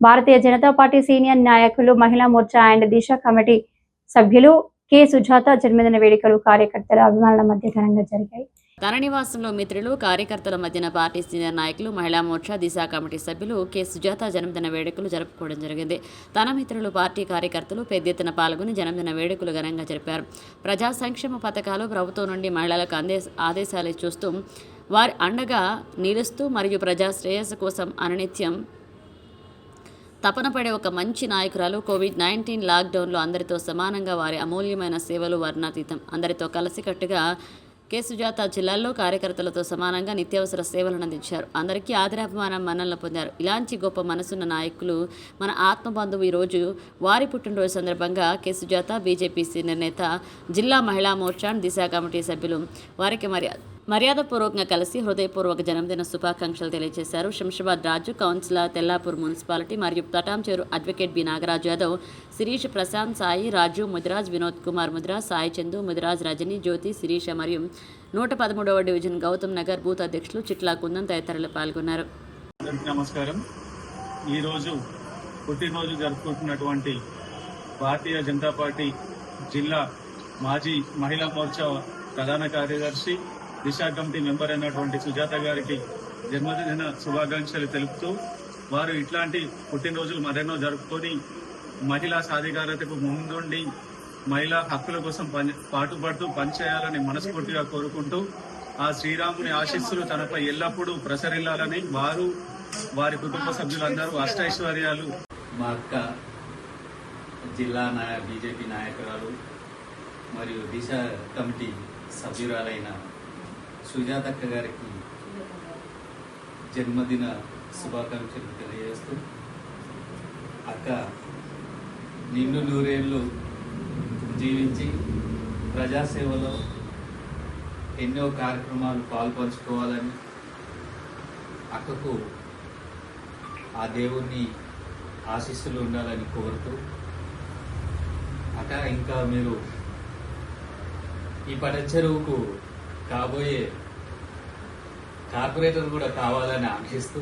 Bharatiya Janata party senior నాయకులు మహిళా Morcha and Disha committee సభ్యులు కె. సుజాత జన్మదిన వేడుకలు కార్యకర్తల అభిమానుల మధ్య ఘనంగా జరిగాయి. తన నివాసంలో మిత్రులు కార్యకర్తల మధ్యన పార్టీ సీనియర్ నాయకులు మహిళా మోర్చా దిశ కమిటీ సభ్యులు కె. సుజాత జన్మదిన వేడుకలు జరుపుకోవడం జరిగింది. తన మిత్రులు పార్టీ కార్యకర్తలు పెద్ద ఎత్తున పాల్గొని జన్మదిన వేడుకలు ఘనంగా జరిపారు. ప్రజా సంక్షేమ పథకాలు ప్రభుత్వం నుండి మహిళలకు అందే ఆదేశాలు చూస్తూ వారి అండగా నిలుస్తూ మరియు ప్రజా శ్రేయస్సు కోసం అననిత్యం తపన పడే ఒక మంచి నాయకురాలు కోవిడ్ నైన్టీన్ లాక్డౌన్లో అందరితో సమానంగా వారి అమూల్యమైన సేవలు వర్ణాతీతం. అందరితో కలిసికట్టుగా కె. సుజాత జిల్లాల్లో కార్యకర్తలతో సమానంగా నిత్యావసర సేవలను అందించారు. అందరికీ ఆదరాభిమానం మన్నలను పొందారు. ఇలాంటి గొప్ప మనసున్న నాయకులు మన ఆత్మబంధువు ఈరోజు వారి పుట్టినరోజు సందర్భంగా కె. సుజాత బీజేపీ సీనియర్ నేత జిల్లా మహిళా మోర్చా దిశ కమిటీ సభ్యులు. వారికి మర్యాద మర్యాదపూర్వకంగా కలిసి హృదయపూర్వక జన్మదిన శుభాకాంక్షలు తెలియజేశారు. శంషాబాద్ రాజు కౌన్సిలర్ తెల్లాపూర్ మున్సిపాలిటీ మరియు తటాంచేరు అడ్వకేట్ బి. నాగరాజ్ యాదవ్ శిరీష్ ప్రశాంత్ సాయి రాజు ముదిరాజ్ వినోద్ కుమార్ ముదిరాజ్ సాయి చందు ముదిరాజ్ రజని జ్యోతి శిరీష మరియు నూట పదమూడవ డివిజన్ గౌతమ్ నగర్ బూత్ అధ్యక్షులు చిట్లా కుందన్ తదితరులు పాల్గొన్నారు. నమస్కారం. ఈరోజు పుట్టినరోజు జరుపుకుంటున్నటువంటి భారతీయ జనతా పార్టీ జిల్లా మాజీ మహిళా మోర్చా ప్రధాన కార్యదర్శి దిశా కమిటీ మెంబర్ అయినటువంటి సుజాత గారికి జన్మదిన శుభాకాంక్షలు తెలుపుతూ వారు ఇట్లాంటి పుట్టినరోజులు మరెన్నో జరుపుకొని మహిళా సాధికారతకు ముందుండి మహిళా హక్కుల కోసం పని పాటుపడుతూ పనిచేయాలని మనస్ఫూర్తిగా కోరుకుంటూ ఆ శ్రీరాముని ఆశీస్సులు తనపై ఎల్లప్పుడూ ప్రసరిల్లాలని వారు వారి కుటుంబ సభ్యులందరూ అష్టైశ్వర్యాలు. మా అక్క జిల్లా నాయ బీజేపీ నాయకురాలు మరియు దిశ కమిటీ సభ్యురాలైన సుజాతక్క గారికి జన్మదిన శుభాకాంక్షలు తెలియజేస్తూ అక్క నిన్ను నూరేళ్ళు జీవించి ప్రజాసేవలో ఎన్నో కార్యక్రమాలు పాల్పంచుకోవాలని అక్కకు ఆ దేవుణ్ణి ఆశీస్సులు ఉండాలని కోరుతూ అక్క ఇంకా మీరు ఈ పట చెరువుకు కాబోయే కార్పొరేటర్ కూడా కావాలని ఆశిస్తూ